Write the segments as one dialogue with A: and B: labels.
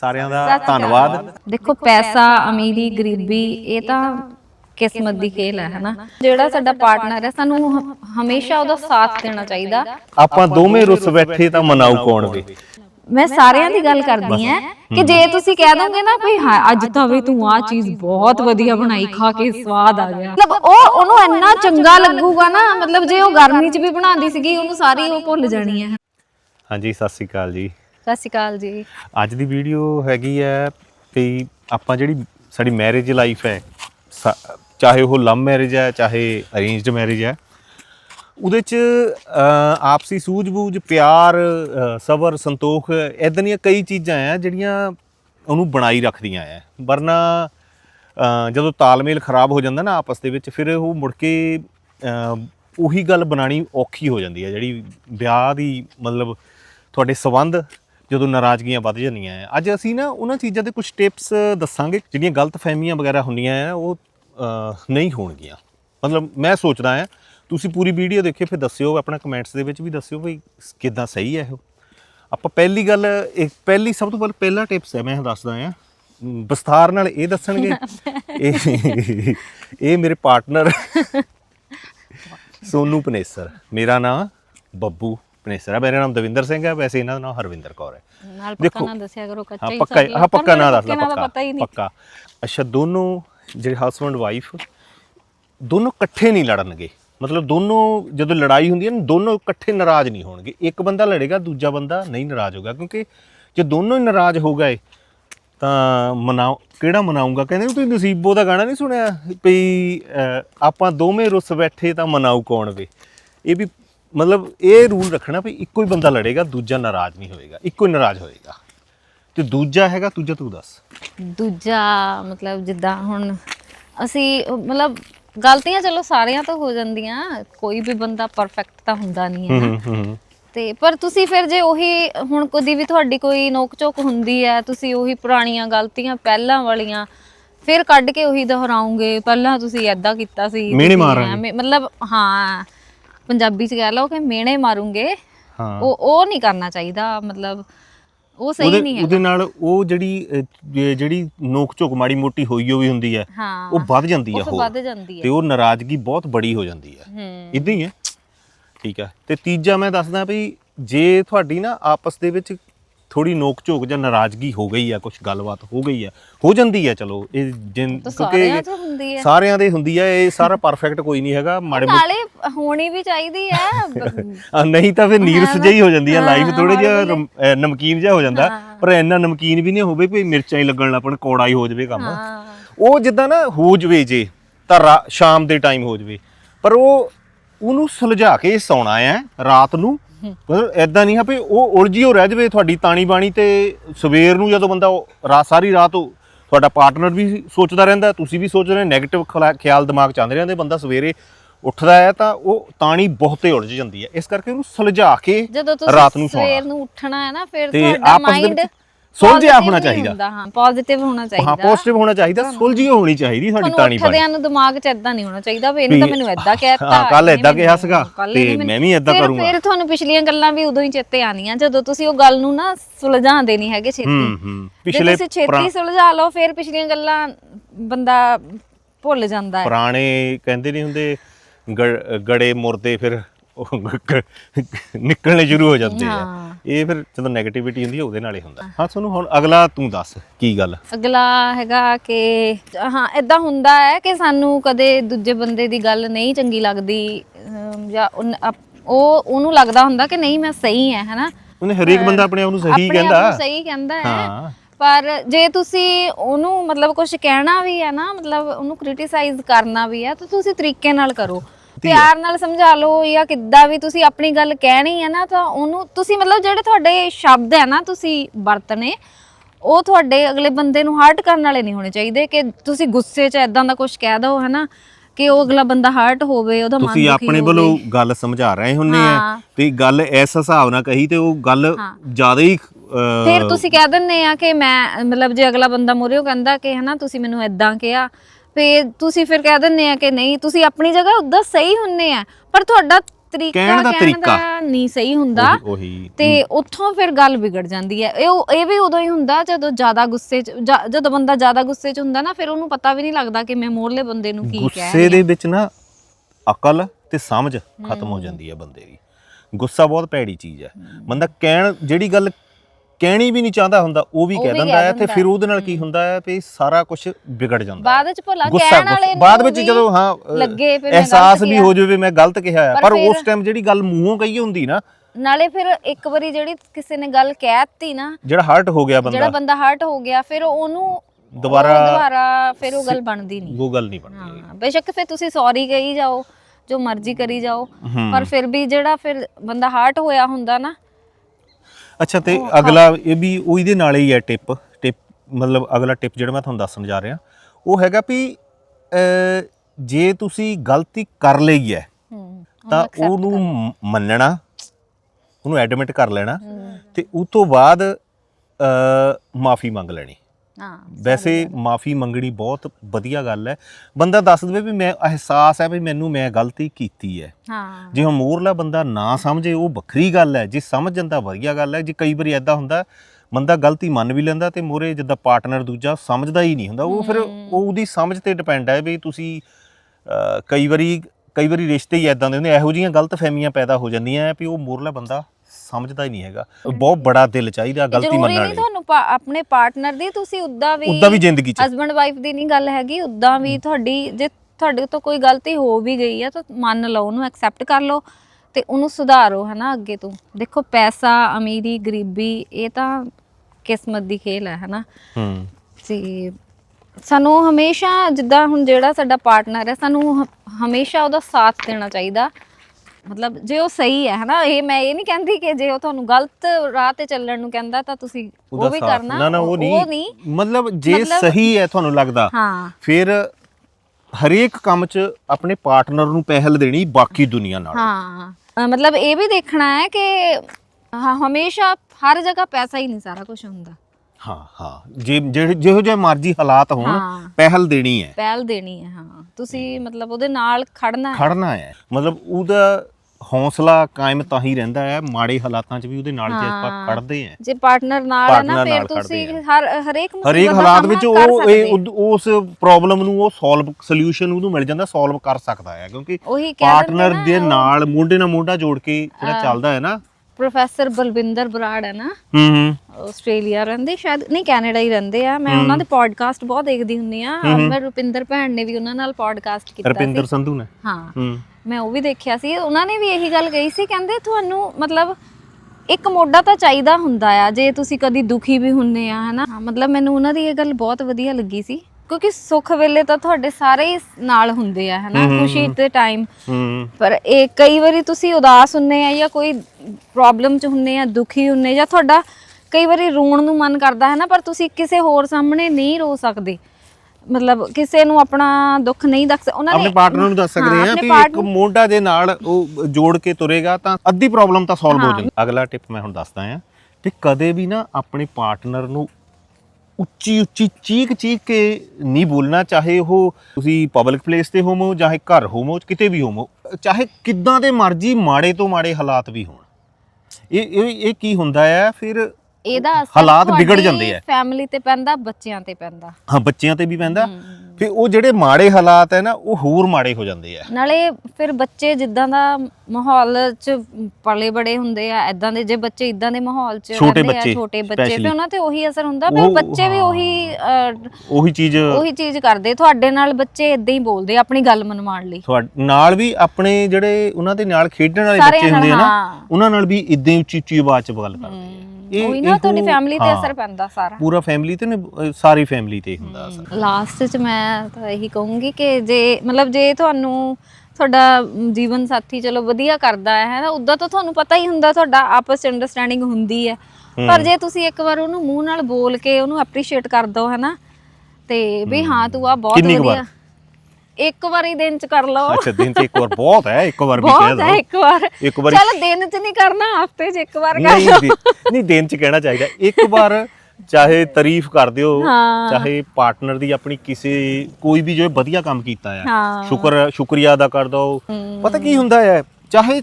A: ਸਾਰਿਆਂ ਦਾ ਧੰਨਵਾਦ।
B: ਦੇਖੋ ਪੈਸਾ ਅਮੀਰੀ ਗਰੀਬੀ ਇਹ ਤਾਂ ਕਿਸਮਤ ਦੀ ਖੇਲ ਹੈ ਹਨਾ? ਜਿਹੜਾ ਸਾਡਾ ਪਾਰਟਨਰ ਹੈ ਸਾਨੂੰ ਹ- ਹਮੇਸ਼ਾ ਉਹਦਾ ਸਾਥ ਦੇਣਾ ਚਾਹੀਦਾ।
A: ਆਪਾਂ ਦੋਵੇਂ ਰੁੱਸ ਬੈਠੇ ਤਾਂ ਮਨਾਉ ਕੌਣ ਵੇ?
B: ਮੈਂ ਸਾਰਿਆਂ ਦੀ ਗੱਲ ਕਰਦੀ ਆ ਕਿ ਜੇ ਤੁਸੀਂ ਕਹਿ ਦੋਗੇ ਨਾ ਭਈ ਹਾਂ ਅੱਜ ਤਾਂ ਵੇ ਤੂੰ ਆ ਚੀਜ਼ ਬਹੁਤ ਵਧੀਆ ਬਣਾਈ ਖਾ ਕੇ ਸਵਾਦ ਆ ਗਿਆ। ਮਤਲਬ ਉਹ ਉਹਨੂੰ ਇੰਨਾ ਚੰਗਾ ਲੱਗੂਗਾ ਨਾ ਮਤਲਬ ਜੇ ਉਹ ਗਰਮੀ 'ਚ ਵੀ ਬਣਾਉਂਦੀ ਸੀਗੀ ਉਹਨੂੰ ਸਾਰੀ ਉਹ ਭੁੱਲ ਜਾਣੀ ਹੈ।
A: ਹਾਂਜੀ ਸਤਿ ਸ੍ਰੀ ਅਕਾਲ ਜੀ।
B: ਸਤਿ ਸ਼੍ਰੀ ਅਕਾਲ ਜੀ।
A: ਅੱਜ ਦੀ ਵੀਡੀਓ ਹੈਗੀ ਹੈ ਵੀ ਆਪਾਂ ਜਿਹੜੀ ਸਾਡੀ ਮੈਰਿਜ ਲਾਈਫ ਹੈ ਸਾ- ਚਾਹੇ ਉਹ ਲਵ ਮੈਰਿਜ ਹੈ ਚਾਹੇ ਅਰੇਂਜਡ ਮੈਰਿਜ ਹੈ ਉਹਦੇ ਚ ਅ, ਆਪਸੀ ਸੂਝ-ਬੂਝ ਪਿਆਰ ਅ, ਸਬਰ ਸੰਤੋਖ ਇਦਾਂ ਦੀਆਂ ਕਈ ਚੀਜ਼ਾਂ ਆ ਜਿਹੜੀਆਂ ਉਹਨੂੰ ਬਣਾਈ ਰੱਖਦੀਆਂ ਆ। ਵਰਨਾ ਅ, ਜਦੋਂ ਤਾਲਮੇਲ ਖਰਾਬ ਹੋ ਜਾਂਦਾ ਨਾ ਆਪਸ ਦੇ ਵਿੱਚ ਫਿਰ ਉਹ ਮੁੜ ਕੇ ਅ, ਉਹੀ ਗੱਲ ਬਣਾਣੀ ਔਖੀ ਹੋ ਜਾਂਦੀ ਹੈ। ਜਿਹੜੀ ਵਿਆਹ ਦੀ ਮਤਲਬ ਤੁਹਾਡੇ ਸਬੰਧ ਜਦੋਂ ਨਾਰਾਜ਼ਗੀਆਂ ਵੱਧ ਜਾਂਦੀਆਂ ਆ। ਅੱਜ ਅਸੀਂ ਨਾ ਉਹਨਾਂ ਚੀਜ਼ਾਂ ਦੇ ਕੁਝ ਟਿਪਸ ਦੱਸਾਂਗੇ ਜਿਹੜੀਆਂ ਗਲਤ ਫਹਿਮੀਆਂ ਵਗੈਰਾ ਹੁੰਦੀਆਂ ਆ ਉਹ ਨਹੀਂ ਹੋਣਗੀਆਂ। ਮਤਲਬ ਮੈਂ ਸੋਚਦਾ ਆ ਤੁਸੀਂ ਪੂਰੀ ਵੀਡੀਓ ਦੇਖਿਓ ਫਿਰ ਦੱਸਿਓ ਆਪਣਾ ਕਮੈਂਟਸ ਦੇ ਵਿੱਚ ਵੀ ਦੱਸਿਓ ਵੀ ਕਿਦਾਂ ਸਹੀ ਹੈ ਇਹ। ਆਪਾਂ ਪਹਿਲੀ ਗੱਲ ਇੱਕ ਪਹਿਲੀ ਸਭ ਤੋਂ ਪਹਿਲਾਂ ਪਹਿਲਾ ਟਿਪਸ ਹੈ ਮੈਂ ਦੱਸਦਾ ਆ। ਵਿਸਥਾਰ ਨਾਲ ਇਹ ਦੱਸਣਗੇ। ਇਹ ਇਹ ਮੇਰੇ ਪਾਰਟਨਰ ਸੋਨੂ ਪਨੇਸਰ। ਮੇਰਾ ਨਾਮ ਬੱਬੂ ਪਨੇਸਰ ਮੇਰਾ ਨਾਮ ਦਵਿੰਦਰ ਸਿੰਘ ਹੈ ਵੈਸੇ ਇਹਨਾਂ ਦਾ ਨਾਮ ਹਰਵਿੰਦਰ ਕੌਰ ਹੈ।
B: ਨਾਲ ਪੱਕਾ। ਨਾ ਦੱਸਿਆ ਕਰੋ ਕੱਚਾ
A: ਹਾਂ ਪੱਕਾ ਹਾਂ ਪੱਕਾ ਨਾ ਦੱਸਦਾ ਅੱਛਾ ਦੋਨੋਂ ਜਿਹੜੇ ਹਸਬੰਡ ਵਾਈਫ ਦੋਨੋਂ ਇਕੱਠੇ ਨਹੀਂ ਲੜਨਗੇ। ਮਤਲਬ ਦੋਨੋਂ ਜਦੋਂ ਲੜਾਈ ਹੁੰਦੀ ਹੈ ਨਾ ਦੋਨੋਂ ਇਕੱਠੇ ਨਾਰਾਜ਼ ਨਹੀਂ ਹੋਣਗੇ। ਇੱਕ ਬੰਦਾ ਲੜੇਗਾ ਦੂਜਾ ਬੰਦਾ ਨਹੀਂ ਨਾਰਾਜ਼ ਹੋਗਾ ਕਿਉਂਕਿ ਜੇ ਦੋਨੋਂ ਹੀ ਨਾਰਾਜ਼ ਹੋ ਗਏ ਤਾਂ ਮਨਾਓ ਕਿਹੜਾ ਮਨਾਉਂਗਾ ਕਹਿੰਦੇ ਤੁਸੀਂ ਨਸੀਬੋ ਦਾ ਗਾਣਾ ਨਹੀਂ ਸੁਣਿਆ? ਵੀ ਆਪਾਂ ਦੋਵੇਂ ਰੁੱਸ ਬੈਠੇ ਤਾਂ ਮਨਾਉ ਕੌਣ ਵੇ? ਇਹ ਵੀ ਮਤਲਬ ਇਹ ਰੂਲ ਰੱਖਣਾ ਵੀ ਇੱਕੋ ਹੀ ਬੰਦਾ ਲੜੇਗਾ ਦੂਜਾ ਨਾਰਾਜ਼ ਨਹੀਂ ਹੋਏਗਾ ਇੱਕੋ ਹੀ ਨਾਰਾਜ਼ ਹੋਏਗਾ। ਤੇ ਦੂਜਾ ਹੈਗਾ ਦੂਜਾ ਤੂੰ ਦੱਸ।
B: ਦੂਜਾ ਮਤਲਬ ਜਿੱਦਾਂ ਹੁਣ ਅਸੀਂ ਮਤਲਬ ਗਲਤੀਆਂ ਚਲੋ ਸਾਰਿਆਂ ਤੋਂ ਹੋ ਜਾਂਦੀਆਂ ਕੋਈ ਵੀ ਬੰਦਾ ਪਰਫੈਕਟ ਤਾਂ ਹੁੰਦਾ ਨਹੀਂ ਹੈ ਨਾ।
A: ਹੂੰ ਹੂੰ
B: ਤੇ ਪਰ ਤੁਸੀਂ ਫਿਰ ਜੇ ਉਹੀ ਹੁਣ ਕਦੀ ਵੀ ਤੁਹਾਡੀ ਕੋਈ ਨੋਕ ਝੋਕ ਹੁੰਦੀ ਹੈ ਤੁਸੀਂ ਉਹੀ ਪੁਰਾਣੀਆਂ ਗਲਤੀਆਂ ਪਹਿਲਾਂ ਵਾਲੀਆਂ ਫਿਰ ਕੱਢ ਕੇ ਉਹੀ ਦੁਹਰਾਉਂਗੇ ਪਹਿਲਾਂ ਤੁਸੀਂ ਐਦਾਂ ਕੀਤਾ ਸੀ
A: ਮਿਹਣੇ
B: ਤੁਸੀਂ
A: ਮਾਰਾਂਗੇ।
B: ਐਵੇਂ- ਮਤਲਬ ਹਾਂ। ਪੰਜਾਬੀ ਚ ਕਹਿ ਲਓ ਕਿ ਮਿਹਣੇ ਮਾਰੂਗੇ
A: ਹਾਂ।
B: ਉਹ ਉਹ ਨਹੀਂ ਕਰਨਾ ਚਾਹੀਦਾ ਮਤਲਬ ਉਹ ਸਹੀ ਨਹੀਂ ਹੈ
A: ਉਹਦੇ ਨਾਲ ਉਹ ਜਿਹੜੀ ਅਹ, ਜਿਹੜੀ ਨੋਕ ਝੋਕ ਮਾੜੀ ਮੋਟੀ ਹੋਈ ਹੋਈ ਹੁੰਦੀ ਹੈ
B: ਹਾਂ।
A: ਉਹ ਵੱਧ ਜਾਂਦੀ
B: ਉਹ
A: ਹੈ ਹੋਰ।
B: ਵੱਧ ਜਾਂਦੀ
A: ਤੇ
B: ਹੈ
A: ਉਹ ਨਾਰਾਜ਼ਗੀ ਬਹੁਤ ਬੜੀ ਹੋ ਜਾਂਦੀ ਹੈ।
B: ਹੂੰ।
A: ਇਦਾਂ ਹੀ ਹੈ। ਠੀਕ ਹੈ। ਤੇ ਤੀਜਾ ਮੈਂ ਦੱਸਦਾ ਵੀ ਜੇ ਤੁਹਾਡੀ ਨਾ ਆਪਸ ਦੇ ਵਿੱਚ ਥੋੜੀ ਨੋਕ ਝੋਕ ਜਾਂ ਨਾਰਾਜ਼ਗੀ ਹੋ ਗਈ ਆ ਕੁਝ ਗੱਲਬਾਤ ਹੋ ਗਈ ਆ ਹੋ ਜਾਂਦੀ ਆ ਚਲੋ ਇਹ ਜਿਨ
B: ਤਾਂ ਸਾਰਿਆਂ 'ਚ ਹੁੰਦੀ ਹੈ
A: ਸਾਰਿਆਂ ਦੇ ਹੁੰਦੀ ਆ ਇਹ ਸਾਰਾ ਪਰਫੈਕਟ ਕੋਈ ਨਹੀਂ ਹੈਗਾ ਮਾੜੇ ਮੋਟੇ
B: ਨਾਲੇ ਹੋਣੀ ਵੀ ਚਾਹੀਦੀ ਹੈ ਬ-
A: ਆ, ਨਹੀਂ ਤਾਂ ਫਿਰ ਨੀਰਸ ਜਿਹੀ ਹੋ ਜਾਂਦੀ ਆ ਲਾਈਫ ਥੋੜੀ ਜਿਹਾ ਰਮ- ਅਹ, ਨਮਕੀਨ ਜਿਹਾ ਹੋ ਜਾਂਦਾ ਪਰ ਇੰਨਾ ਨਮਕੀਨ ਵੀ ਨਹੀਂ ਹੋਵੇ ਵੀ ਮਿਰਚਾਂ ਹੀ ਲੱਗਣ ਲੱਪਣ ਕੌੜਾ ਹੀ ਹੋ ਜਾਵੇ ਕੰਮ।
B: ਹਾਂ।
A: ਉਹ ਜਿੱਦਾਂ ਨਾ ਹੋ ਜਵੇ ਜੇ ਤਾਂ ਰਾ- ਸ਼ਾਮ ਦੇ ਟਾਈਮ ਹੋ ਜਵੇ ਪਰ ਉਹ ਉਹਨੂੰ ਸੁਲਝਾ ਕੇ ਸੌਣਾ ਹੈ ਰਾਤ ਨੂੰ ਮਤਲਬ ਐਦਾਂ ਨਹੀਂ ਹੈ ਵੀ ਉਹ ਉਲਝੀ ਹੋ ਰਹਿ ਜਵੇ ਤੁਹਾਡੀ ਤਾਣੀ ਬਾਣੀ ਤੇ ਸਵੇਰ ਨੂੰ ਜਦੋਂ ਬੰਦਾ ਉਹ ਰਾ ਸਾਰੀ ਰਾਤ ਉਹ ਤੁਹਾਡਾ ਪਾਰਟਨਰ ਵੀ ਸੋਚਦਾ ਰਹਿੰਦਾ ਤੁਸੀਂ ਵੀ ਸੋਚ ਰਹੇ 네ਗੇਟਿਵ ਖਿਆਲ ਦਿਮਾਗ ਚ ਆਉਂਦੇ ਰਹਿੰਦੇ ਬੰਦਾ ਸਵੇਰੇ ਉੱਠਦਾ ਹੈ ਤਾਂ ਉਹ ਤਾਣੀ ਬਹੁਤੇ ਉਲਝ ਜਾਂਦੀ ਹੈ। ਇਸ ਕਰਕੇ ਉਹਨੂੰ ਸੁਲਝਾ ਕੇ ਰਾਤ ਨੂੰ ਸੌਣਾ।
B: ਸਵੇਰ ਨੂੰ ਉੱਠਣਾ ਹੈ ਨਾ ਫਿਰ ਤੁਹਾਡਾ ਮਾਈਂਡ
A: ਸੁਲਝਿਆ ਹੋਣਾ ਚਾਹੀਦਾ।
B: ਹਾਂ ਪੋਜ਼ਿਟਿਵ ਹੋਣਾ
A: ਹਾਂ
B: ਚਾਹੀਦਾ।
A: ਪੋਜ਼ਿਟਿਵ ਹੋਣਾ ਚਾਹੀਦਾ ਸੁਲਝੀ ਹੋਣੀ ਚਾਹੀਦੀ
B: ਤੁਹਾਨੂੰ
A: ਤਾਣੀ
B: ਉੱਠਦਿਆਂ ਨੂੰ ਦਿਮਾਗ 'ਚ ਐਦਾਂ ਨਹੀਂ ਹੋਣਾ ਚਾਹੀਦਾ ਵੀ ਇਹਨੇ ਤਾਂ ਮੈਨੂੰ ਐਦਾਂ ਕਹਿਤਾ
A: ਹਾਂ, ਏਦਾਂ
B: ਮੈਨੂੰ-
A: ਕਿਹਾ ਸੀਗਾ, ਤੇ ਮੈਂ ਵੀ
B: ਫਿਰ-
A: ਕਰੂੰਗਾ।
B: ਫਿਰ ਤੁਹਾਨੂੰ ਪਿਛਲੀਆਂ ਗੱਲਾਂ ਵੀ ਉਦੋਂ ਹੀ ਚੇਤੇ ਆਣੀਆਂ ਜਦੋਂ ਤੁਸੀਂ ਉਹ ਗੱਲ ਨੂੰ ਨਾ ਸੁਲਝਾਉਂਦੇ ਨਹੀਂ ਹੈਗੇ ਛੇਤੀ।
A: ਹੂੰ ਹੂੰ ਪਿਛਲੇ
B: ਤੁਸੀਂ ਛੇਤੀ ਸੁਲਝਾ ਲਓ ਫਿਰ ਪਿਛਲੀਆਂ ਗੱਲਾਂ ਬੰਦਾ ਭੁੱਲ ਜਾਂਦਾ ਹੈ।
A: ਪੁਰਾਣੇ ਕਹਿੰਦੇ ਨਹੀਂ ਹੁੰਦੇ ਗੜੇ ਮੁਰਦੇ ਫਿਰ ਉਹ ਗ- ਨਿਕਲਣੇ ਸ਼ੁਰੂ ਹੋ ਜਾਂਦੇ ਆ।
B: ਹਾਂ।
A: ਇਹ ਫਿਰ ਜਦੋਂ 네ਗੇਟਿਵਿਟੀ ਹੁੰਦੀ ਹੈ ਉਹਦੇ ਨਾਲ ਹੀ ਹੁੰਦਾ। ਹਾਂ। ਤੁਹਾਨੂੰ ਹੁਣ ਅਗਲਾ ਤੂੰ ਦੱਸ ਕੀ ਗੱਲ?
B: ਅਗਲਾ ਹੈਗਾ ਕਿ ਹਾਂ ਇਦਾਂ ਹੁੰਦਾ ਹੈ ਕਿ ਸਾਨੂੰ ਕਦੇ ਦੂਜੇ ਬੰਦੇ ਦੀ ਗੱਲ ਨਹੀਂ ਚੰਗੀ ਲੱਗਦੀ ਅਮ, ਜਾਂ ਉਨ- ਅਪ- ਉਹ ਉਹਨੂੰ ਲੱਗਦਾ ਹੁੰਦਾ ਕਿ ਨਹੀਂ ਮੈਂ ਸਹੀ ਹਾਂ ਹੈਨਾ?
A: ਉਹਨੇ ਹਰੇਕ ਬੰਦਾ ਆਪਣੇ ਆਪ ਨੂੰ ਸਹੀ
B: ਆਪਣੇ ਆਪ
A: ਕਹਿੰਦਾ।
B: ਸਹੀ ਕਹਿੰਦਾ ਹੈ।
A: ਹਾਂ।
B: ਪਰ ਜੇ ਤੁਸੀਂ ਉਹਨੂੰ ਮਤਲਬ ਕੁਝ ਕਹਿਣਾ ਵੀ ਹੈ ਨਾ ਮਤਲਬ ਉਹਨੂੰ ਕ੍ਰਿਟਿਸਾਈਜ਼ ਕਰਨਾ ਵੀ ਹੈ ਤਾਂ ਤੁਸੀਂ ਤਰੀਕੇ ਨਾਲ ਕਰੋ। ਪਿਆਰ ਨਾਲ ਸਮਝਾ ਲਓ ਜਾਂ ਕਿੱਦਾਂ ਵੀ ਤੁਸੀਂ ਆਪਣੀ ਗੱਲ ਕਹਿਣੀ ਹੈ ਨਾ ਤਾਂ ਉਹਨੂੰ ਤੁਸੀਂ ਮਤਲਬ ਜਿਹੜੇ ਤੁਹਾਡੇ ਸ਼ਬਦ ਹੈ ਨਾ ਤੁਸੀਂ ਵਰਤਣੇ ਉਹ ਤੁਹਾਡੇ ਅਗਲੇ ਬੰਦੇ ਨੂੰ ਹਰਟ ਕਰਨ ਵਾਲੇ ਨਹੀਂ ਹੋਣੇ ਚਾਹੀਦੇ ਕਿ ਤੁਸੀਂ ਗੁੱਸੇ 'ਚ ਐਦਾਂ ਦਾ ਕੁਝ ਕਹਿ ਦੋ ਹਨਾ ਕਿ ਉਹ ਅਗਲਾ ਬੰਦਾ ਹਰਟ ਹੋਵੇ ਉਹਦਾ ਮਨ
A: ਤੁਸੀਂ ਆਪਣੇ ਵੱਲੋਂ ਗੱਲ ਸਮਝਾ ਰਹੇ ਹੁੰਨੇ ਆ
B: ਹਾਂ।
A: ਤੇ ਗੱਲ ਇਸ ਹਿਸਾਬ ਨਾਲ ਕਹੀ ਤੇ ਉਹ ਗੱਲ
B: ਹਾਂ।
A: ਜ਼ਿਆਦਾ ਹੀ
B: ਫਿਰ ਤੁਸੀਂ ਕਹਿ ਦਿੰਦੇ ਆ ਕਿ ਮੈਂ ਮਤਲਬ ਜੇ ਅਗਲਾ ਬੰਦਾ ਮੁਰਿਓ ਕਹਿੰਦਾ ਕਿ ਹਨਾ ਤੁਸੀਂ ਮੈਨੂੰ ਐਦਾਂ ਕਿਹਾ ਫੇ ਤੁਸੀਂ ਫਿਰ ਕਹਿ ਦਿੰਦੇ ਆ ਕਿ ਨਹੀਂ ਤੁਸੀਂ ਆਪਣੀ ਜਗ੍ਹਾ ਉਦਾਂ ਸਹੀ ਹੁੰਨੇ ਆ ਪਰ ਤੁਹਾਡਾ ਤਰੀਕਾ
A: ਕਹਿਣ ਦਾ ਤਰੀਕਾ।
B: ਨਹੀਂ ਸਹੀ ਹੁੰਦਾ।
A: ਉਹੀ-
B: ਤੇ ਉੱਥੋਂ ਫਿਰ ਗੱਲ ਵਿਗੜ ਜਾਂਦੀ ਹੈ। ਇਹ ਇਹ ਵੀ ਉਦੋਂ ਹੀ ਹੁੰਦਾ ਜਦੋਂ ਜ਼ਿਆਦਾ ਗੁੱਸੇ 'ਚ ਜਦੋਂ ਬੰਦਾ ਜ਼ਿਆਦਾ ਗੁੱਸੇ 'ਚ ਹੁੰਦਾ ਨਾ ਫਿਰ ਉਹਨੂੰ ਪਤਾ ਵੀ ਨਹੀਂ ਲੱਗਦਾ ਕਿ ਮੈਂ ਮੋਰਲੇ ਬੰਦੇ ਨੂੰ ਕੀ ਕਹਿ
A: ਗੁੱਸੇ ਦੇ ਵਿੱਚ ਨਾ ਅਕਲ ਤੇ ਸਮਝ ਖਤਮ ਹੋ ਜਾਂਦੀ ਹੈ ਬੰਦੇ ਦੀ। ਗੁੱਸਾ ਬਹੁਤ ਭੈੜੀ ਚੀਜ਼ ਹੈ। ਬੰਦਾ ਕਹਿਣ ਜਿਹੜੀ ਗੱਲ ਕਹਿਣੀ ਵੀ ਨਹੀਂ ਚਾਹੁੰਦਾ ਹੁੰਦਾ ਉਹ ਵੀ ਕਹਿ ਦਿੰਦਾ ਹੈ ਤੇ। ਫਿਰ ਉਹਦੇ ਨਾਲ ਕੀ ਹੁੰਦਾ ਹੈ ਵੀ ਸਾਰਾ ਕੁਝ ਵਿਗੜ ਜਾਂਦਾ।
B: ਬਾਅਦ 'ਚ ਭੁੱਲਾ ਕਹਿਣ ਵਾਲੇ
A: ਬਾਅਦ ਵਿੱਚ ਜਦੋਂ ਹਾਂ
B: ਲੱਗੇ ਗਲਤ
A: ਅਹਿਸਾਸ ਵੀ। ਹੋ ਜਾਵੇ ਮੈਂ ਗਲਤ ਕਿਹਾ ਹੈ
B: ਪਰ ਫਿਰ-
A: ਉਸ ਟਾਈਮ ਜਿਹੜੀ ਗੱਲ ਮੂੰਹੋਂ ਕਹੀ ਹੁੰਦੀ ਨਾ
B: ਨਾਲੇ ਫਿਰ ਇੱਕ ਵਾਰੀ ਜਿਹੜੀ ਕਿਸੇ ਨੇ ਗੱਲ ਕਹਿਤੀ ਨਾ
A: ਜਿਹੜਾ ਹਰਟ ਹੋ ਗਿਆ
B: ਜਿਹੜਾ
A: ਬੰਦਾ
B: ਬੰਦਾ ਹਰਟ ਹੋ ਗਿਆ ਫਿਰ ਉਹਨੂੰ
A: ਦੁਬਾਰਾ-
B: ਦੁਬਾਰਾ ਫਿਰ ਉਹ ਗੱਲ ਬਣਦੀ ਨਹੀਂ
A: ਉਹ ਗੱਲ ਨਹੀਂ ਬਣਦੀ
B: ਹਾਂ ਬੇਸ਼ੱਕ ਫਿਰ ਤੁਸੀਂ ਸੌਰੀ ਕਹੀ ਜਾਓ ਜੋ ਮਰਜ਼ੀ ਕਰੀ ਜਾਓ। ਪਰ ਫਿਰ ਵੀ ਜਿਹੜਾ ਫਿਰ ਬੰਦਾ ਹਰਟ ਹੋਇਆ ਹੁੰਦਾ ਨਾ
A: ਅੱਛਾ ਤੇ ਅਗਲਾ ਇਹ ਵੀ ਉਹ ਇਹਦੇ ਨਾਲ ਹੀ ਹੈ ਟਿਪ ਟਿਪ ਮਤਲਬ ਅਗਲਾ ਟਿਪ ਜਿਹੜਾ ਮੈਂ ਤੁਹਾਨੂੰ ਦੱਸਣ ਜਾ ਰਿਹਾ। ਉਹ ਹੈਗਾ ਵੀ ਜੇ ਤੁਸੀਂ ਗਲਤੀ ਕਰ ਲਈ ਹੈ
B: ਹੂੰ
A: ਤਾਂ ਉਹਨੂੰ ਮ- ਮੰਨਣਾ ਉਹਨੂੰ ਐਡਮਿਟ ਕਰ ਲੈਣਾ ਤੇ ਉਸ ਤੋਂ ਬਾਅਦ ਮਾਫੀ ਮੰਗ ਲੈਣੀ।
B: ਹਾਂ
A: ਵੈਸੇ ਮਾਫੀ ਮੰਗਣੀ ਬਹੁਤ ਵਧੀਆ ਗੱਲ ਹੈ। ਬੰਦਾ ਦੱਸ ਦੇਵੇ ਵੀ ਮੈਂ ਅਹਿਸਾਸ ਹੈ ਵੀ ਮੈਨੂੰ ਮੈਂ ਗਲਤੀ ਕੀਤੀ ਹੈ।
B: ਹਾਂ।
A: ਜੇ ਹੁਣ ਮੂਰਲਾ ਬੰਦਾ ਨਾ ਸਮਝੇ ਉਹ ਵੱਖਰੀ ਗੱਲ ਹੈ। ਜੇ ਸਮਝ ਜਾਂਦਾ ਵਧੀਆ ਗੱਲ ਹੈ। ਜੇ ਕਈ ਵਾਰੀ ਐਦਾਂ ਹੁੰਦਾ ਬੰਦਾ ਗਲਤੀ ਮੰਨ ਵੀ ਲੈਂਦਾ ਤੇ ਮੂਹਰੇ ਜਿੱਦਾਂ ਪਾਰਟਨਰ ਦੂਜਾ ਸਮਝਦਾ ਹੀ ਨਹੀਂ ਹੁੰਦਾ। ਉਹ ਫਿਰ ਉਹ ਉਹਦੀ ਸਮਝ ਤੇ ਡਿਪੈਂਡ ਹੈ ਵੀ ਤੁਸੀਂ ਕਈ ਵਾਰੀ ਕਈ ਵਾਰੀ ਰਿਸ਼ਤੇ ਹੀ ਐਦਾਂ ਦੇ ਹੁੰਦੇ ਇਹੋ ਜਿਹੀਆਂ ਗਲਤ ਫਹਿਮੀਆਂ ਪੈਦਾ ਹੋ ਜਾਂਦੀਆਂ ਵੀ ਉਹ ਮੂਰਲਾ ਬੰਦਾ ਸਮਝਦਾ ਹੀ ਨਹੀਂ ਹੈਗਾ। ਬਹੁਤ ਬੜਾ ਦਿਲ ਚਾਹੀਦਾ ਗਲਤੀ ਮੰਨਣ
B: ਨਹੀਂ
A: ਵਾਲੀ।
B: ਤੁਹਾਨੂੰ ਆਪਣੇ ਪਾਰਟਨਰ ਦੀ ਤੁਸੀਂ ਉਦਾਂ ਵੀ
A: ਉਦਾਂ ਵੀ ਜ਼ਿੰਦਗੀ 'ਚ।
B: ਹਸਬੰਡ ਵਾਈਫ ਦੀ ਨਹੀਂ ਗੱਲ ਹੈਗੀ ਉਦਾਂ ਵੀ ਤੁਹਾਡੀ ਜੇ ਤੁਹਾਡੇ ਤੋਂ ਕੋਈ ਗਲਤੀ ਹੋ ਵੀ ਗਈ ਹੈ ਤਾਂ ਮੰਨ ਲਓ ਉਹਨੂੰ ਐਕਸੈਪਟ ਕਰ ਲਓ ਤੇ ਉਹਨੂੰ ਸੁਧਾਰੋ ਹਨਾ ਅੱਗੇ ਤੋਂ। ਦੇਖੋ ਪੈਸਾ ਅਮੀਰੀ ਗਰੀਬੀ ਇਹ ਤਾਂ ਕਿਸਮਤ ਦੀ ਖੇਲ ਹੈ ਹਨਾ।
A: ਹੂੰ।
B: ਤੇ ਸਾਨੂੰ ਹਮੇਸ਼ਾ ਜਿੱਦਾਂ ਹੁਣ ਜਿਹੜਾ ਸਾਡਾ ਪਾਰਟਨਰ ਹੈ ਸਾਨੂੰ ਹਮੇਸ਼ਾ ਉਹਦਾ ਸਾਥ ਦੇਣਾ ਚਾਹੀਦਾ। ਮਤਲਬ ਜੇ ਉਹ ਸਹੀ ਹੈ ਹਨਾ? ਇਹ ਮੈਂ ਇਹ ਨਹੀਂ ਕਹਿੰਦੀ ਕਿ ਜੇ ਉਹ ਤੁਹਾਨੂੰ ਗਲਤ ਰਾਹ ਤੇ ਚੱਲਣ ਨੂੰ ਕਹਿੰਦਾ ਤਾਂ ਤੁਸੀਂ ਉਹ ਵੀ ਕਰਨਾ।
A: ਨਾ ਨਾ ਉਹ ਨਹੀਂ। ਮਤਲਬ ਜੇ ਸਹੀ ਹੈ ਤੁਹਾਨੂੰ ਲੱਗਦਾ
B: ਹਾਂ।
A: ਫਿਰ ਹਰੇਕ ਕੰਮ 'ਚ ਆਪਣੇ ਪਾਰਟਨਰ ਨੂੰ ਪਹਿਲ ਦੇਣੀ ਬਾਕੀ ਦੁਨੀਆ ਨਾਲ।
B: ਹਾਂ। ਮਤਲਬ ਇਹ ਵੀ ਦੇਖਣਾ ਹੈ ਕਿ ਹਮੇਸ਼ਾ ਹਰ ਜਗ੍ਹਾ ਪੈਸਾ ਹੀ ਨਹੀਂ ਸਾਰਾ ਕੁਝ ਹੁੰਦਾ।
A: ਹਾਂ ਹਾਂ। ਜੇ ਜਿਹੋ ਜਿਹੇ ਮਰਜ਼ੀ ਹਾਲਾਤ ਹੋਣ। ਪਹਿਲ ਦੇਣੀ ਹੈ।
B: ਪਹਿਲ ਦੇਣੀ ਹੈ ਹਾਂ। ਤੁਸੀਂ ਮਤਲਬ ਉਹਦੇ ਨਾਲ ਖੜਨਾ ਹੈ।
A: ਖੜਨਾ ਹੈ। ਮਤਲਬ ਉਹਦਾ ਹੌਸਲਾ ਕਾਇਮ ਤਾਂ ਹੀ ਰਹਿੰਦਾ ਹੈ ਮਾੜੇ ਹਾਲਾਤਾਂ 'ਚ ਵੀ ਉਹਦੇ ਨਾਲ ਜੇ ਆਪਾਂ। ਖੜਦੇ ਹਾਂ।
B: ਜੇ ਪਾਰਟਨਰ ਨਾਲ ਹੈ ਨਾ ਫਿਰ ਤੁਸੀਂ ਹਰ ਹਰੇਕ
A: ਹਰੇਕ ਹਾਲਾਤ ਵਿੱਚ ਉਹ ਇਹ ਉਸ ਪ੍ਰੋਬਲਮ ਨੂੰ ਉਹ ਸੋਲਵ ਸੋਲੂਸ਼ਨ ਉਹਨੂੰ ਮਿਲ ਜਾਂਦਾ ਸੋਲਵ ਕਰ ਸਕਦਾ ਹੈ ਕਿਉਂਕਿ ਪਾਰਟਨਰ ਦੇ ਨਾਲ ਮੋਢੇ ਨਾਲ ਮੋਢਾ ਜੋੜ ਕੇ ਜਿਹੜਾ ਚੱਲਦਾ ਹੈ ਨਾ
B: ਪ੍ਰੋਫੈਸਰ ਬਲਵਿੰਦਰ ਬਰਾੜ ਹੈ ਨਾ
A: ਹੂੰ ਹੂੰ।
B: ਆਸਟ੍ਰੇਲੀਆ ਰਹਿੰਦੇ ਸ਼ਾਇਦ ਨਹੀਂ ਕੈਨੇਡਾ ਹੀ ਰਹਿੰਦੇ ਆ। ਮੈਂ ਉਹਨਾਂ ਦੇ ਪੋਡਕਾਸਟ ਬਹੁਤ ਦੇਖਦੀ ਹੁੰਦੀ ਆ ਮੈਂ ਰੁਪਿੰਦਰ ਭੈਣ ਨੇ ਵੀ ਉਹਨਾਂ ਨਾਲ ਪੋਡਕਾਸਟ ਕੀਤਾ
A: ਰਪਿੰਦਰ
B: ਸੀ।
A: ਸੰਧੂ ਨੇ?
B: ਹਾਂ।
A: ਹੂੰ।
B: ਮੈਂ ਉਹ ਵੀ ਦੇਖਿਆ ਸੀ। ਉਹਨਾਂ ਨੇ ਵੀ ਇਹੀ ਗੱਲ ਕਹੀ ਸੀ ਕਹਿੰਦੇ ਤੁਹਾਨੂੰ ਮਤਲਬ ਇੱਕ ਮੋਢਾ ਤਾਂ ਚਾਹੀਦਾ ਹੁੰਦਾ ਆ ਜੇ ਤੁਸੀਂ ਕਦੀ ਦੁਖੀ ਵੀ ਹੁੰਨੇ ਆ ਹਨਾ? ਮਤਲਬ ਮੈਨੂੰ ਉਹਨਾਂ ਦੀ ਇਹ ਗੱਲ ਬਹੁਤ ਵਧੀਆ ਲੱਗੀ ਸੀ। ਕਿਉਂਕਿ ਸੁੱਖ ਵੇਲੇ ਤਾਂ ਤੁਹਾਡੇ ਸਾਰੇ ਹੀ ਨਾਲ ਹੁੰਦੇ ਆ ਹਨਾ? ਖੁਸ਼ੀ ਦੇ ਟਾਈਮ
A: ਹੂੰ।
B: ਪਰ ਇਹ ਕਈ ਵਾਰੀ ਤੁਸੀਂ ਉਦਾਸ ਹੁੰਨੇ ਆ ਜਾਂ ਕੋਈ ਪ੍ਰੋਬਲਮ ਚ ਹੁੰਨੇ ਆ ਦੁਖੀ ਹੁੰਨੇ ਜਾਂ ਤੁਹਾਡਾ ਕਈ ਵਾਰੀ ਰੋਣ ਨੂੰ ਮਨ ਕਰਦਾ ਹੈ ਨਾ ਪਰ ਤੁਸੀਂ ਕਿਸੇ ਹੋਰ ਸਾਹਮਣੇ ਨਹੀਂ ਰੋ ਸਕਦੇ। ਮਤਲਬ ਕਿਸੇ ਨੂੰ ਆਪਣਾ ਦੁੱਖ ਨਹੀਂ ਦੱਸ ਉਹਨਾਂ
A: ਆਪਣੇ ਪਾਰਟਨਰ ਨੂੰ ਦੱਸ ਸਕਦੇ
B: ਹਾਂ,
A: ਕਿ ਇੱਕ ਮੋਢਾ ਦੇ ਨਾਲ ਉਹ ਜੋੜ ਕੇ ਤੁਰੇਗਾ ਤਾਂ ਅੱਧੀ ਪ੍ਰੋਬਲਮ ਤਾਂ ਸੋਲਵ ਹੋ ਜਾਂਦੀ ਅਗਲਾ ਟਿਪ ਮੈਂ ਹੁਣ ਦੱਸਦਾ ਆ ਵੀ ਕਦੇ ਵੀ ਨਾ ਆਪਣੇ ਪਾਰਟਨਰ ਨੂੰ ਉੱਚੀ ਉੱਚੀ ਚੀਕ ਚੀਕ ਕੇ ਨਹੀਂ ਬੋਲਣਾ, ਚਾਹੇ ਉਹ ਤੁਸੀਂ ਪਬਲਿਕ ਪਲੇਸ ਤੇ ਹੋਵੋ ਚਾਹੇ ਘਰ ਹੋਵੋ, ਕਿਤੇ ਵੀ ਹੋਵੋ, ਚਾਹੇ ਕਿੱਦਾਂ ਦੇ ਮਰਜ਼ੀ ਮਾੜੇ ਤੋਂ ਮਾੜੇ ਹਾਲਾਤ ਵੀ ਹੋਣ। ਇਹ ਇਹ ਇਹ ਕੀ ਹੁੰਦਾ ਹੈ, ਫਿਰ
B: ਇਹਦਾ ਅਸਰ
A: ਹਾਲਾਤ ਵਿਗੜ ਜਾਂਦੇ ਆ।
B: ਫੈਮਿਲੀ ਤੇ ਪੈਂਦਾ ਬੱਚਿਆਂ ਤੇ ਪੈਂਦਾ।
A: ਹਾਂ ਬੱਚਿਆਂ ਤੇ ਵੀ ਪੈਂਦਾ। ਫਿਰ ਉਹ ਜਿਹੜੇ ਮਾੜੇ ਹਾਲਾਤ ਹੈ ਨਾ ਉਹ ਹੋਰ ਮਾੜੇ ਹੋ ਜਾਂਦੇ ਆ।
B: ਨਾਲੇ ਫਿਰ ਬੱਚੇ ਜਿੱਦਾਂ ਦਾ ਮਾਹੌਲ ਚ ਪਲੇ ਬੜੇ ਹੁੰਦੇ ਆ ਐਦਾਂ ਦੇ ਜੇ ਬੱਚੇ ਇਦਾਂ ਦੇ ਮਾਹੌਲ ਚ ਰਹਿੰਦੇ ਆ ਛੋਟੇ ਬੱਚੇ। ਫਿਰ ਉਹਨਾਂ ਤੇ ਉਹੀ ਅਸਰ ਹੁੰਦਾ ਫਿਰ ਬੱਚੇ ਵੀ ਉਹੀ
A: ਉਹੀ ਚੀਜ਼
B: ਉਹੀ ਚੀਜ਼ ਕਰਦੇ। ਤੁਹਾਡੇ ਨਾਲ ਬੱਚੇ ਇਦਾਂ ਹੀ ਬੋਲਦੇ ਆਪਣੀ ਗੱਲ ਮਨਵਾਉਣ ਲਈ।
A: ਤੁਹਾਡੇ ਨਾਲ ਵੀ ਆਪਣੇ ਜਿਹੜੇ ਉਹਨਾਂ ਦੇ ਨਾਲ ਖੇਡਣ ਵਾਲੇ ਬੱਚੇ ਹੁੰਦੇ ਆ ਨਾ। ਉਹਨਾਂ ਨਾਲ ਵੀ ਇਦਾਂ ਹੀ ਉੱਚੀ ਉੱਚੀ ਆਵਾਜ਼ 'ਚ ਗੱਲ ਕਰਦੇ ਆ।
B: ਉਹੀ ਨਾ ਤੁਹਾਡੀ ਫੈਮਿਲੀ ਤੇ ਅਸਰ ਪੈਂਦਾ ਸਾਰਾ।
A: ਪੂਰਾ ਫੈਮਿਲੀ ਤੇ ਨਹੀਂ, ਅਹ ਸਾਰੀ ਫੈਮਿਲੀ ਤੇ ਹੁੰਦਾ ਅਸਰ।
B: ਲਾਸਟ 'ਚ ਮੈਂ ਤਾਂ ਇਹੀ ਕਹੂੰਗੀ ਕਿ ਜੇ ਮਤਲਬ ਜੇ ਤੁਹਾਨੂੰ ਤੁਹਾਡਾ ਜੀਵਨ ਸਾਥੀ ਚਲੋ ਵਧੀਆ ਕਰਦਾ ਹੈ ਨਾ ਉਦਾਂ ਤਾਂ ਤੁਹਾਨੂੰ ਪਤਾ ਹੀ ਹੁੰਦਾ ਤੁਹਾਡਾ ਆਪਸ ਚ ਅੰਡਰਸਟੈਂਡਿੰਗ ਹੁੰਦੀ ਹੈ। ਪਰ ਜੇ ਤੁਸੀਂ ਇੱਕ ਵਾਰ ਉਹਨੂੰ ਮੂੰਹ ਨਾਲ ਬੋਲ ਕੇ ਉਹਨੂੰ ਐਪਰੀਸ਼ੀਏਟ ਕਰ ਦੋ ਹੈ ਨਾ ਤੇ ਵੀ ਹਾਂ ਤੂੰ ਆ ਬਹੁਤ ਵਧੀਆ ਇੱਕ ਵਾਰੀ ਦਿਨ ਚ ਕਰ ਲਓ।
A: ਅੱਛਾ ਦਿਨ 'ਚ ਇੱਕ ਵਾਰ ਬਹੁਤ ਹੈ ਇੱਕ ਵਾਰ ਵੀ ਕਹਿ
B: ਬਹੁਤ ਹੈ
A: ਦੋ।
B: ਇੱਕ ਵਾਰ।
A: ਇੱਕ ਵਾਰੀ
B: ਚਲ ਦਿਨ ਚ ਨਹੀਂ ਕਰਨਾ ਹਫ਼ਤੇ ਚ ਇੱਕ ਵਾਰ ਕਰ
A: ਨਹੀਂ
B: ਲਓ।
A: ਦਿ- ਨਹੀਂ ਦਿਨ 'ਚ ਕਹਿਣਾ ਚਾਹੀਦਾ। ਇੱਕ ਵਾਰ ਚਾਹੇ ਤਾਰੀਫ ਕਰ ਦਿਓ
B: ਹਾਂ।
A: ਚਾਹੇ ਪਾਰਟਨਰ ਦੀ ਆਪਣੀ ਕਿਸੇ ਕੋਈ ਵੀ ਜੋ ਵਧੀਆ ਕੰਮ ਕੀਤਾ ਆ।
B: ਹਾਂ।
A: ਸ਼ੁਕਰ ਸ਼ੁਕਰੀਆ ਅਦਾ ਕਰ ਦੋ।
B: ਹਮ।
A: ਪਤਾ ਕੀ ਹੁੰਦਾ ਹੈ ਚਾਹੇ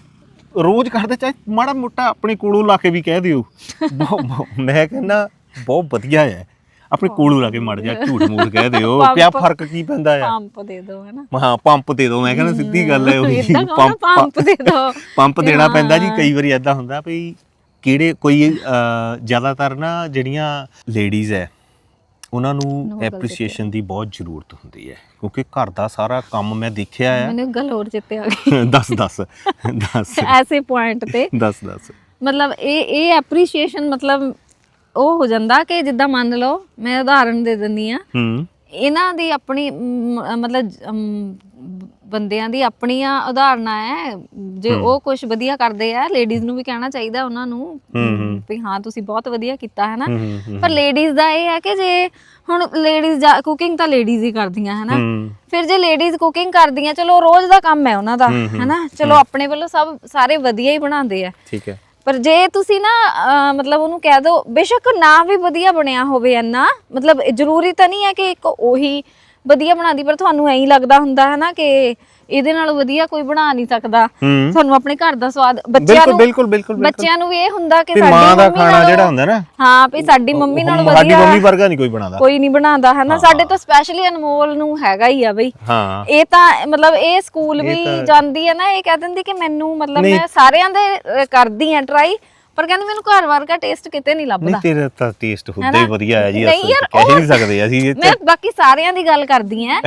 A: ਰੋਜ਼ ਕਰਦੇ ਚਾਹੇ ਮਾੜਾ ਮੋਟਾ ਆਪਣੇ ਕੋਲੋਂ ਲਾ ਕੇ ਵੀ ਕਹਿ ਦਿਓ। ਬਹੁਤ- ਬਹੁਤ- ਮੈਂ ਕਹਿੰਦਾ ਬਹੁਤ ਵਧੀਆ ਹੈ ਆਪਣੇ ਕੋਲੋਂ ਲਾ ਕੇ ਮੜ ਜਾ ਝੂਠ ਮੂਠ ਕਹਿ ਦਿਓ
B: ਪੰਪ।
A: ਕਿਆ ਫ਼ਰਕ ਕੀ ਪੈਂਦਾ ਆ।
B: ਪੰਪ ਦੇ ਦਿਓ ਹੈ ਨਾ?
A: ਹਾਂ ਪੰਪ ਦੇ ਦਿਓ ਮੈਂ ਕਹਿੰਦਾ ਸਿੱਧੀ ਗੱਲ ਹੈ ਉਹੀ।
B: ਕਹੋ ਨਾ ਪੰਪ ਦੇ ਦਿਓ।
A: ਪੰਪ ਦੇਣਾ ਪੈਂਦਾ ਜੀ। ਕਈ ਵਾਰੀ ਐਦਾਂ ਹੁੰਦਾ ਵੀ ਕਿਹੜੇ ਕੋਈ ਅਹ, ਜ਼ਿਆਦਾਤਰ ਨਾ ਜਿਹੜੀਆਂ ਲੇਡੀਜ਼ ਐ ਉਹਨਾਂ ਨੂੰ ਐਪਰੀਸੀਏਸ਼ਨ ਦੀ ਬਹੁਤ ਜ਼ਰੂਰਤ ਹੁੰਦੀ ਹੈ ਕਿਉਂਕਿ ਘਰ ਦਾ ਸਾਰਾ ਕੰਮ ਮੈਂ ਦੇਖਿਆ ਹੈ।
B: ਮੈਨੂੰ ਇੱਕ ਗੱਲ ਹੋਰ ਚਿੱਤੇ ਆ ਗਈ।
A: ਦੱਸ ਦੱਸ ਦੱਸ।
B: ਐਸੇ ਪੁਆਇੰਟ ਤੇ।
A: ਦੱਸ ਦੱਸ।
B: ਮਤਲਬ ਇਹ ਇਹ ਐਪਰੀਸ਼ੀਏਸ਼ਨ ਮਤਲਬ ਉਹ ਹੋ ਜਾਂਦਾ ਕਿ ਜਿੱਦਾਂ ਮੰਨ ਲਓ ਮੈਂ ਉਦਾਹਰਨ ਦੇ ਦਿੰਦੀ ਆ
A: ਹੂੰ।
B: ਇਹਨਾਂ ਦੀ ਆਪਣੀ ਮ, ਮਤਲਬ ਅਮ, ਬੰਦਿਆਂ ਦੀ ਆਪਣੀਆਂ ਉਦਾਹਰਨਾਂ ਹੈ ਜੇ ਉਹ ਕੁਝ ਵਧੀਆ ਕਰਦੇ ਆ ਲੇਡੀਜ਼ ਨੂੰ ਵੀ ਕਹਿਣਾ ਚਾਹੀਦਾ ਉਹਨਾਂ ਨੂੰ ਵੀ ਹਾਂ। ਤੁਸੀਂ ਬਹੁਤ ਵਧੀਆ ਕੀਤਾ ਹੈ ਨਾ
A: ਹੂੰ, ਹੂੰ, ਹੂੰ।
B: ਪਰ ਲੇਡੀਜ਼ ਦਾ ਇਹ ਹੈ ਕਿ ਜੇ ਹੁਣ ਲੇਡੀਜ਼ ਕੁਕਿੰਗ ਤਾਂ ਲੇਡੀਜ਼ ਹੀ ਕਰਦੀਆਂ ਹੈ ਨਾ
A: ਹੂੰ।
B: ਫਿਰ ਜੇ ਲੇਡੀਜ਼ ਕੁਕਿੰਗ ਕਰਦੀਆਂ ਚਲੋ ਰੋਜ਼ ਦਾ ਕੰਮ ਹੈ ਉਹਨਾਂ ਦਾ ਹੈਨਾ। ਚਲੋ ਆਪਣੇ ਵੱਲੋਂ ਸਭ ਸਾਰੇ ਵਧੀਆ ਹੀ ਬਣਾਉਂਦੇ ਆ।
A: ਠੀਕ ਹੈ।
B: ਪਰ ਜੇ ਤੁਸੀਂ ਨਾ ਅਹ, ਮਤਲਬ ਉਹਨੂੰ ਕਹਿ ਦਿਓ ਬੇਸ਼ੱਕ ਨਾ ਵੀ ਵਧੀਆ ਬਣਿਆ ਹੋਵੇ ਇੰਨਾ ਮਤਲਬ ਜ਼ਰੂਰੀ ਤਾਂ ਨਹੀਂ ਹੈ ਕਿ ਇੱਕ ਉਹੀ ਵਧੀਆ ਬਣਾਉਂਦੀ ਪਰ ਤੁਹਾਨੂੰ ਐਂ ਹੀ ਲੱਗਦਾ ਹੁੰਦਾ ਹੈ ਨਾ ਕਿ ਇਹਦੇ ਨਾਲ ਵਧੀਆ ਕੋਈ ਬਣਾ ਨਹੀਂ ਸਕਦਾ।
A: ਹੂੰ।
B: ਤੁਹਾਨੂੰ ਆਪਣੇ ਘਰ ਦਾ ਸਵਾਦ ਬੱਚਿਆਂ
A: ਬਿਲਕੁਲ
B: ਨੂੰ
A: ਬਿਲਕੁਲ ਬਿਲਕੁਲ ਬਿਲਕੁਲ।
B: ਬੱਚਿਆਂ ਨੂੰ ਵੀ ਇਹ ਹੁੰਦਾ ਕਿ
A: ਵੀ
B: ਸਾਡੀ
A: ਮਾਂ ਦਾ
B: ਮੰਮੀ
A: ਖਾਣਾ
B: ਨਾਲੋਂ-
A: ਜਿਹੜਾ ਹੁੰਦਾ ਨਾ
B: ਹਾਂ ਵੀ ਸਾਡੀ ਮੰਮੀ ਨਾਲ
A: ਸਾਡੀ
B: ਵਧੀਆ
A: ਮੰਮੀ ਵਰਗਾ ਨਹੀਂ ਕੋਈ ਬਣਾਦਾ
B: ਕੋਈ ਨਹੀਂ ਬਣਾਉਂਦਾ ਹੈ ਨਾ ਸਾਡੇ ਤੋਂ ਸਪੈਸ਼ਲੀ ਅਨਮੋਲ ਨੂੰ ਹੈਗਾ ਹੀ ਆ ਬਈ।
A: ਹਾਂ।
B: ਇਹ ਤਾਂ ਮਤਲਬ ਇਹ ਸਕੂਲ ਵੀ ਜਾਂਦੀ ਹੈ ਨਾ ਇਹ ਕਹਿ ਦਿੰਦੀ ਕਿ ਮੈਨੂੰ ਮਤਲਬ। ਮੈਂ ਸਾਰਿਆਂ ਦੇ ਅਹ, ਕਰਦੀ ਆ ਟਰਾਈ ਪਰ ਕਹਿੰਦੀ ਮੈਨੂੰ ਘਰ ਵਰਗਾ ਟੇਸਟ ਕਿਤੇ ਨਹੀਂ
A: ਨਹੀਂ
B: ਲੱਭਦਾ।
A: ਤੇਰਾ ਤਾਂ ਟੇਸਟ ਹੁੰਦਾ
B: ਹੈਨਾ?
A: ਹੀ ਵਧੀਆ ਹੈ ਜੀ
B: ਨਹੀਂ
A: ਅਸੀਂ
B: ਯਾਰ,
A: ਕਹਿ ਹੀ
B: ਉਹ-
A: ਨਹੀਂ ਸਕਦੇ ਅਸੀਂ ਇਹ
B: ਮੈਂ ਬਾਕੀ ਸਾਰਿਆਂ ਦੀ ਗੱਲ ਕਰਦੀ ਆ।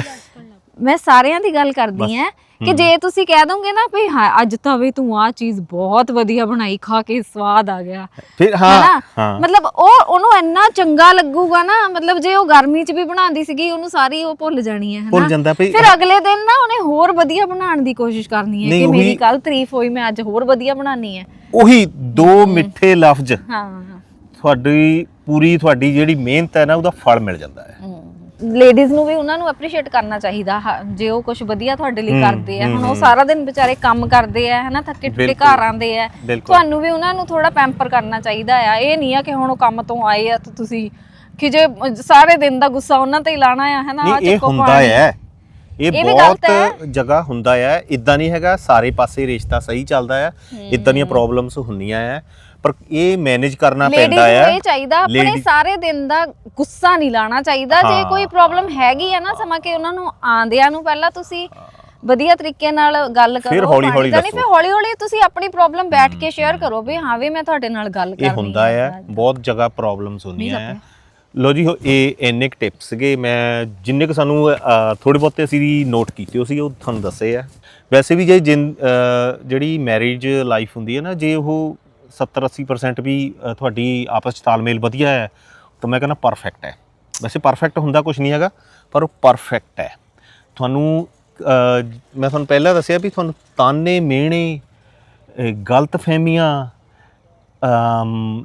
B: ਮੈਂ ਸਾਰਿਆਂ ਦੀ ਗੱਲ ਕਰਦੀ ਆ ਕਿ ਜੇ ਤੁਸੀਂ ਕਹਿ ਦੋਗੇ ਨਾ ਵੀ ਹਾਂ ਅੱਜ ਤਾਂ ਵੀ ਤੂੰ ਆ ਚੀਜ਼ ਬਹੁਤ ਵਧੀਆ ਬਣਾਈ ਖਾ ਕੇ ਸਵਾਦ ਆ ਗਿਆ।
A: ਫਿਰ ਹਾਂ? ਹਾਂ।
B: ਮਤਲਬ ਉਹ ਉਹਨੂੰ ਇੰਨਾ ਚੰਗਾ ਲੱਗੂਗਾ ਨਾ ਮਤਲਬ ਜੇ ਉਹ ਗਰਮੀ 'ਚ ਵੀ ਬਣਾਉਂਦੀ ਸੀਗੀ ਉਹਨੂੰ ਸਾਰੀ ਉਹ ਭੁੱਲ ਜਾਣੀ ਹੈ
A: ਭੁੱਲ
B: ਹਨਾ
A: ਜਾਂਦਾ
B: ਫਿਰ ਅਗਲੇ ਦਿਨ ਨਾ ਉਹਨੇ ਹੋਰ ਵਧੀਆ ਬਣਾਉਣ ਦੀ ਕੋਸ਼ਿਸ਼ ਕਰਨੀ ਹੈ ਕਿ ਮੇਰੀ ਕੱਲ ਤਾਰੀਫ ਹੋਈ ਮੈਂ ਅੱਜ ਹੋਰ ਵਧੀਆ ਬਣਾਉਣੀ ਹੈ।
A: ਉਹੀ ਦੋ ਮਿੱਠੇ ਲਫ਼ਜ਼
B: ਹਾਂ
A: ਤੁਹਾਡੀ ਪੂਰੀ ਤੁਹਾਡੀ ਜਿਹੜੀ ਮਿਹਨਤ ਹੈ ਨਾ ਉਹਦਾ ਫਲ ਮਿਲ ਜਾਂਦਾ ਹੈ।
B: ਲੇਡੀਜ਼ ਨੂੰ ਵੀ ਉਹਨਾਂ ਨੂੰ ਐਪਰੀਸ਼ੀਏਟ ਕਰਨਾ ਚਾਹੀਦਾ ਹ- ਜੇ ਉਹ ਕੁਝ ਵਧੀਆ ਤੁਹਾਡੇ ਲਈ ਕਰਦੇ ਆ। ਹੁਣ ਉਹ ਸਾਰਾ ਦਿਨ ਵਿਚਾਰੇ ਕੰਮ ਕਰਦੇ ਆ ਹਨਾ ਥੱਕੇ ਟੁੱਟੇ
A: ਬਿਲਕੁਲ।
B: ਘਰ ਆਉਂਦੇ ਆ।
A: ਬਿਲਕੁਲ।
B: ਤੁਹਾਨੂੰ ਵੀ ਉਹਨਾਂ ਨੂੰ ਥੋੜਾ ਪੈਂਪਰ ਕਰਨਾ ਚਾਹੀਦਾ ਆ। ਇਹ ਨਹੀਂ ਆ ਕਿ ਹੁਣ ਉਹ ਕੰਮ ਤੋਂ ਆਏ ਆ ਤਾਂ ਤੁਸੀਂ ਕਿ ਜੇ ਸਾਰੇ ਦਿਨ ਦਾ ਗੁੱਸਾ ਉਹਨਾਂ ਤੇ ਹੀ ਲਾਣਾ ਆ ਹਨਾ ਆਹ
A: ਨਹੀਂ ਇਹ
B: ਚੱਕੋ
A: ਹੁੰਦਾ
B: ਪਾਣੀ।
A: ਹੈ। ਇਹ
B: ਇਹ ਵੀ
A: ਬਹੁਤ
B: ਗਲਤ
A: ਜਗ੍ਹਾ ਹੁੰਦਾ ਹੈ। ਇਦਾਂ ਨਹੀਂ ਹੈਗਾ ਸਾਰੇ ਪਾਸੇ ਰਿਸ਼ਤਾ ਸਹੀ ਚੱਲਦਾ ਹੈ। ਇਦਾਂ ਦੀਆਂ ਪ੍ਰੋਬਲਮਸ ਹੁੰਦੀਆਂ ਹੈ। ਪਰ ਇਹ ਮੈਨੇਜ ਕਰਨਾ
B: ਲੇਡੀਜ਼
A: ਪੈਂਦਾ
B: ਨੂੰ
A: ਹੈ
B: ਇਹ ਚਾਹੀਦਾ ਆਪਣੇ ਸਾਰੇ ਦਿਨ ਦਾ ਗੁੱਸਾ ਨਹੀਂ ਲਾਣਾ ਚਾਹੀਦਾ। ਜੇ
A: ਹਾਂ।
B: ਕੋਈ ਪ੍ਰੋਬਲਮ ਹੈਗੀ ਆ ਨਾ ਸਮਾਂ ਕਿ ਉਹਨਾਂ ਨੂੰ ਆਂਦਿਆਂ ਨੂੰ ਪਹਿਲਾਂ ਤੁਸੀਂ ਵਧੀਆ ਤਰੀਕੇ ਨਾਲ ਗੱਲ ਕਰੋ
A: ਫਿਰ ਹੌਲੀ-
B: ਪਾਣੀ
A: ਹੌਲੀ
B: ਦਾ ਨਹੀਂ,
A: ਦੱਸੋ।
B: ਫਿਰ ਹੌਲੀ ਹੌਲੀ ਤੁਸੀਂ ਆਪਣੀ ਪ੍ਰੋਬਲਮ ਬੈਠ ਕੇ ਸ਼ੇਅਰ ਕਰੋ ਵੀ ਹਾਂ ਵੀ ਮੈਂ ਤੁਹਾਡੇ ਨਾਲ ਗੱਲ ਕਰਨੀ
A: ਇਹ ਹੁੰਦਾ ਹੈ ਬਹੁਤ ਜਗ੍ਹਾ ਪ੍ਰੋਬਲਮਸ ਹੁੰਦੀਆਂ ਹੈ ਲੋ ਜੀ ਹੋ- ਇਹ ਇੰਨੇ ਕੁ ਟਿਪਸ ਸੀਗੇ ਮੈਂ ਜਿੰਨੇ ਕੁ ਸਾਨੂੰ ਥੋੜੇ ਬਹੁਤੇ ਅਸੀਂ ਨੋਟ ਕੀਤੇ ਸੀ ਉਹ ਤੁਹਾਨੂੰ ਦੱਸੇ ਆ। ਵੈਸੇ ਵੀ ਜੇ ਜਿਨ- ਜਿਹੜੀ ਮੈਰਿਜ ਲਾਈਫ ਹੁੰਦੀ ਹੈ ਨਾ ਜੇ ਉਹ 70 80% ਵੀ ਅਹ, ਤੁਹਾਡੀ ਆਪਸ ਚ ਤਾਲਮੇਲ ਵਧੀਆ ਹੈ ਤਾਂ ਮੈਂ ਕਹਿੰਦਾ ਪਰਫੈਕਟ ਹੈ। ਵੈਸੇ ਪਰਫੈਕਟ ਹੁੰਦਾ ਕੁਝ ਨਹੀਂ ਹੈਗਾ ਪਰ ਉਹ ਪਰਫੈਕਟ ਹੈ। ਤੁਹਾਨੂੰ ਅਹ, ਮੈਂ ਤੁਹਾਨੂੰ ਪਹਿਲਾਂ ਦੱਸਿਆ ਵੀ ਤੁਹਾਨੂੰ ਤਾਨੇ ਮਿਹਣੇ ਗਲਤ ਫਹਿਮੀਆਂ ਅਮ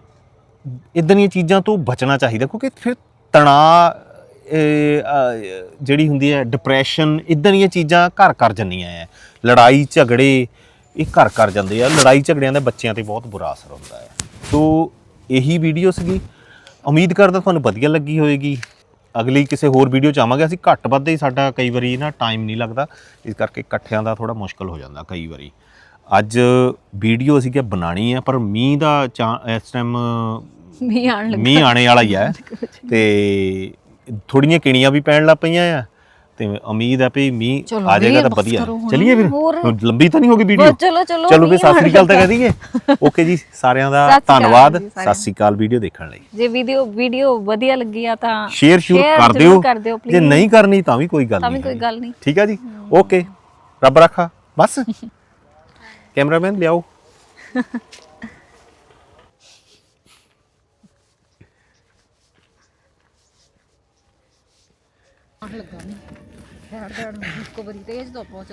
A: ਇਦਾਂ ਦੀਆਂ ਚੀਜ਼ਾਂ ਤੋਂ ਬਚਣਾ ਚਾਹੀਦਾ ਕਿਉਂਕਿ ਫਿਰ ਤਣਾਅ ਇਹ, ਅਹ, ਜਿਹੜੀ ਹੁੰਦੀ ਹੈ ਡਿਪਰੈਸ਼ਨ ਇਦਾਂ ਦੀਆਂ ਚੀਜ਼ਾਂ ਘਰ ਕਰ ਜੰਨੀਆਂ ਹੈ ਲੜਾਈ ਝਗੜੇ ਇਹ ਘਰ ਕਰ ਜਾਂਦੇ ਆ। ਲੜਾਈ ਝਗੜਿਆਂ ਦਾ ਬੱਚਿਆਂ ਤੇ ਬਹੁਤ ਬੁਰਾ ਅਸਰ ਹੁੰਦਾ ਹੈ। ਸੋ ਇਹੀ ਵੀਡੀਓ ਸੀਗੀ। ਉਮੀਦ ਕਰਦਾ ਤੁਹਾਨੂੰ ਵਧੀਆ ਲੱਗੀ ਹੋਵੇਗੀ। ਅਗਲੀ ਕਿਸੇ ਹੋਰ ਵੀਡੀਓ ਚ ਆਵਾਂਗੇ। ਅਸੀਂ ਘੱਟ ਵੱਧ ਹੀ ਸਾਡਾ ਕਈ ਵਾਰੀ ਨਾ ਟਾਈਮ ਨਹੀਂ ਲੱਗਦਾ। ਇਸ ਕਰਕੇ ਇਕੱਠਿਆਂ ਦਾ ਥੋੜਾ ਮੁਸ਼ਕਲ ਹੋ ਜਾਂਦਾ ਕਈ ਵਾਰੀ। ਅੱਜ ਵੀਡੀਓ ਅਸੀਂ ਕਿ ਬਣਾਣੀ ਹੈ ਪਰ ਮੀਂਹ ਦਾ ਇਸ ਟਾਈਮ
B: ਮੀਂਹ ਆਣ ਲੱਗਾ।
A: ਮੀਂਹ ਆਣੇ ਵਾਲਾ ਹੀ ਹੈ ਤੇ ਥੋੜੀਆਂ ਕਿਣੀਆਂ ਵੀ ਪੈਣ ਲੱਗ ਪਈਆਂ ਆ। ਤੇ ਉਮੀਦ ਹੈ ਵੀ ਮੀਂਹ
B: ਚਲੋ
A: ਆ ਜਾਏਗਾ ਤਾਂ ਵਧੀਆ। ਚਲੀਏ ਫਿਰ। ਲੰਬੀ ਤਾਂ ਨਹੀਂ ਹੋ ਗਈ ਵੀਡੀਓ
B: ਚਲੋ ਚਲੋ
A: ਚਲੋ ਵੀ ਸਤਿ ਸ੍ਰੀ ਅਕਾਲ ਤਾਂ ਕਹਿ ਦਈਏ। ਓਕੇ ਜੀ ਸਾਰਿਆਂ ਦਾ ਧੰਨਵਾਦ। ਸਤਿ ਸ੍ਰੀ ਅਕਾਲ ਵੀਡੀਓ ਦੇਖਣ ਲਈ।
B: ਜੇ ਵੀਡੀਓ ਵੀਡੀਓ ਵਧੀਆ ਲੱਗੀ ਆ ਤਾਂ
A: ਸ਼ੇਅਰ ਸ਼ੂਰ ਕਰ ਦਿਓ। ਜੇ। ਨਹੀਂ ਕਰਨੀ ਤਾਂ ਵੀ ਕੋਈ ਗੱਲ
B: ਤਾਂ
A: ਨਹੀਂ
B: ਵੀ ਕੋਈ
A: ਹੈਗੀ।
B: ਗੱਲ ਨਹੀਂ।
A: ਠੀਕ ਆ ਜੀ? ਓਕੇ ਰੱਬ ਰੱਖਾ। ਬਸ। ਕੈਮਰਾਮੈਨ ਲਿਆਓ।
B: ਲੱਗਾ ਨਹੀਂ ਹੈਡ ਹੈਡ ਨੂੰ ਇੱਕੋ ਵਾਰੀ ਤੇਜ਼ ਤੋਂ ਪਹੁੰਚ